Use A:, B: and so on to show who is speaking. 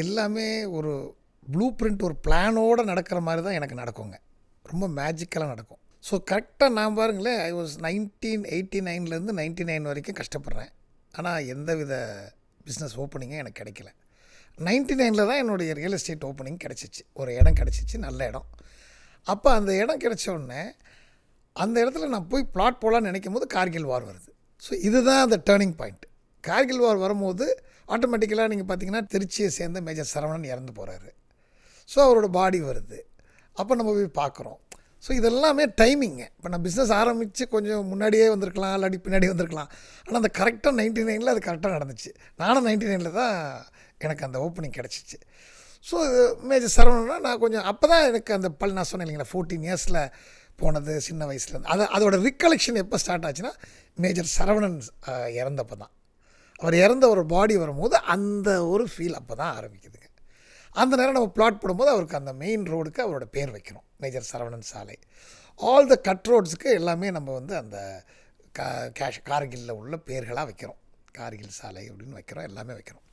A: எல்லாமே ஒரு blue print ஒரு பிளானோடு நடக்கிற மாதிரி தான் எனக்கு நடக்குங்க. ரொம்ப மேஜிக்கலாக நடக்கும். ஸோ கரெக்டாக நான் பாருங்களேன் ஐ வாஸ் நைன்டீன் எயிட்டி நைன்லேருந்து நைன்ட்டி நைன் வரைக்கும் கஷ்டப்படுறேன். ஆனால் எந்த வித பிஸ்னஸ் ஓப்பனிங்கும் எனக்கு கிடைக்கல. நைன்ட்டி நைனில் தான் என்னுடைய ரியல் எஸ்டேட் ஓப்பனிங் கிடச்சிச்சு. ஒரு இடம் கிடச்சிச்சு நல்ல இடம். அப்போ அந்த இடம் கிடச்ச உடனே அந்த இடத்துல நான் போய் பிளாட் போகலான்னு நினைக்கும் போது கார்கில் வார் வருது. ஸோ இதுதான் அந்த டேர்னிங் பாயிண்ட் கார்கில் வார் வரும்போது ஆட்டோமேட்டிக்கலாக நீங்கள் பார்த்தீங்கன்னா திருச்சியை சேர்ந்த மேஜர் சரவணன் இறந்து போகிறாரு ஸோ அவரோட பாடி வருது. அப்போ நம்ம போய் பார்க்குறோம். ஸோ இதெல்லாமே டைமிங்கு இப்போ நான் பிஸ்னஸ் ஆரம்பித்து கொஞ்சம் முன்னாடியே வந்திருக்கலாம் இல்லாட்டி பின்னாடி வந்திருக்கலாம். ஆனால் அந்த கரெக்டாக நைன்ட்டி நைனில் அது கரெக்டாக நடந்துச்சு. நானும் நைன்ட்டி நைனில் தான் எனக்கு அந்த ஓப்பனிங் கிடச்சிச்சு. ஸோ மேஜர் சரவணன்னா நான் கொஞ்சம் அப்போ தான் எனக்கு அந்த பல் நான் சொன்னேன் இல்லைங்களா ஃபோர்டீன் இயர்ஸில் போனது சின்ன வயசுலேருந்து அதை அதோட ரிகலெக்ஷன் எப்போ ஸ்டார்ட் ஆச்சுன்னா மேஜர் சரவணன் இறந்தப்போ தான் அவர் இறந்த ஒரு பாடி வரும்போது அந்த ஒரு ஃபீல் அப்போ தான் ஆரம்பிக்குதுங்க. அந்த நேரம் நம்ம பிளாட் போடும்போது அவருக்கு அந்த மெயின் ரோடுக்கு அவரோட பேர் வைக்கிறோம் மேஜர் சரவணன் சாலை. ஆல் த கட் ரோட்ஸுக்கு எல்லாமே நம்ம வந்து அந்த கா கேஷ் கார்கில்ல உள்ள பேர்களாக வைக்கிறோம். கார்கில் சாலை அப்படின்னு வைக்கிறோம் எல்லாமே வைக்கிறோம்.